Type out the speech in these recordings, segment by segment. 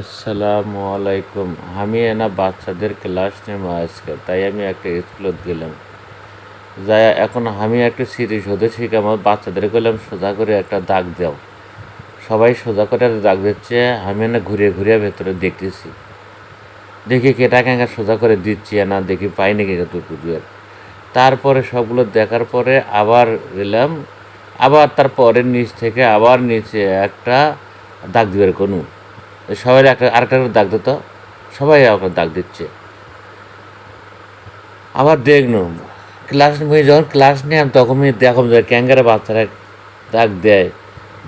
আসসালামু আলাইকুম। আমি এনা বাচ্চাদের ক্লাস নেব আজকে, তাই আমি একটা স্কুলত গেলাম। যাই এখন আমি একটা স্মৃতি সোজা শিখে আমার বাচ্চাদের গেলাম সোজা করে একটা দাগ দাও। সবাই সোজা করে দাগ দিচ্ছে, আমি না ঘুরিয়ে ঘুরিয়ে ভেতরে দেখতেছি। দেখি কেটা ক্যাঙ্গা সোজা করে দিচ্ছি না, দেখি পাই নাকি দুপুরের তারপরে সবগুলো দেখার পরে আবার এলাম আবার তারপরে নিচ থেকে আবার নিচে একটা দাগ দিবের কোনো। সবাই একটা আরেকটা দাগ দিত। সবাই একটা দাগ দিচ্ছে। আবার দেখনু ক্লাস যখন ক্লাস নিলাম তখন আমি দেখলাম যে ক্যাঙ্গারে বাচ্চারা দাগ দেয়।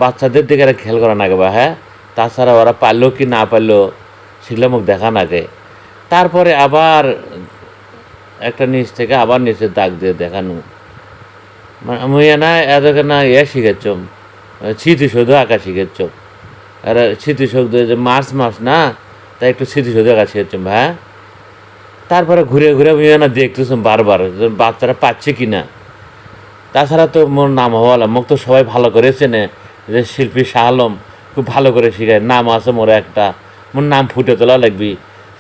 বাচ্চাদের দিকে এরা খেয়াল করা নাগে বা হ্যাঁ? তাছাড়া ওরা পারল কি না পারল সেগুলো মুখ দেখা নাগে। তারপরে আবার একটা নিচ থেকে আবার নিচে দাগ দিয়ে দেখানো। মানে মুই না এদেরকে না ইয়ে শিখেছম শুধু আঁকা শিখেছম। আর স্মৃতিসৌধ যে মার্চ মাস না, তাই একটু স্মৃতিসৌধ আঁকা শিখেছম হ্যাঁ? তারপরে ঘুরে ঘুরে আমি না দেখতেছম বারবার বাচ্চারা পাচ্ছে কি না তাছাড়া তো মোর নাম হওয়ালা মোক তো সবাই ভালো করে চেনে, যে শিল্পী শাহ আলম খুব ভালো করে শিখায়, নাম আছে মোর একটা, মোর নাম ফুটে তোলা লাগবি।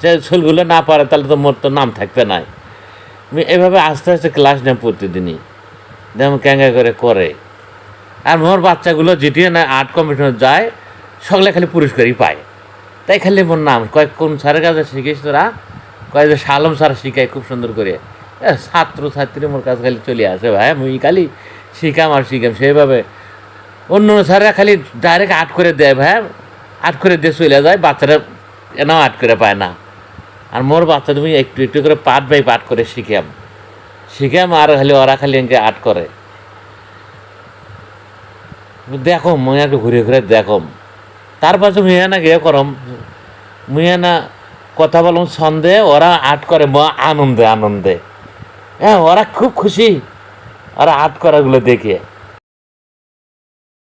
সে ছুলগুলো না পারে, তাহলে তো মোর তো নাম থাকবে নাই। আমি এভাবে আস্তে আস্তে ক্লাস নেব প্রতিদিনই, যেমন ক্যাঙ্গা করে করে। আর মোর বাচ্চাগুলো যেটি না আর্ট কম্পিটিশনে যায় সকলে খালি পুরস্কারই পায়। তাই খালি মোর নাম কয়েক কোন স্যারের কাছে শিখিস তোরা? কয়েক যে শালম স্যার শিখায় খুব সুন্দর করে। ছাত্র, ছাত্রী মোর কাছে খালি চলে আসে, ভাই, মুই খালি শিখাম আর শিখাম সেইভাবে। অন্য স্যাররা খালি ডাইরেক্ট আর্ট করে দেয়, ভাই আর্ট করে দিয়ে চলে যায়, বাচ্চারা এনাও আর্ট করে পায় না। আর মোর বাচ্চা তুমি একটু একটু করে পার্ট বাই পার্ট করে শিখাম। শিখাম আর খালি ওরা খালি এনকে আর্ট করে। দেখো মুই একটু ঘুরে ঘুরে দেখম তার পাশে মুইয়া না গিয়ে করম। মিয়ানা কথা বলম ছন্দে ওরা আর্ট করে আনন্দে আনন্দে। হ্যাঁ ওরা খুব খুশি। ওরা আর্ট করাগুলো দেখে।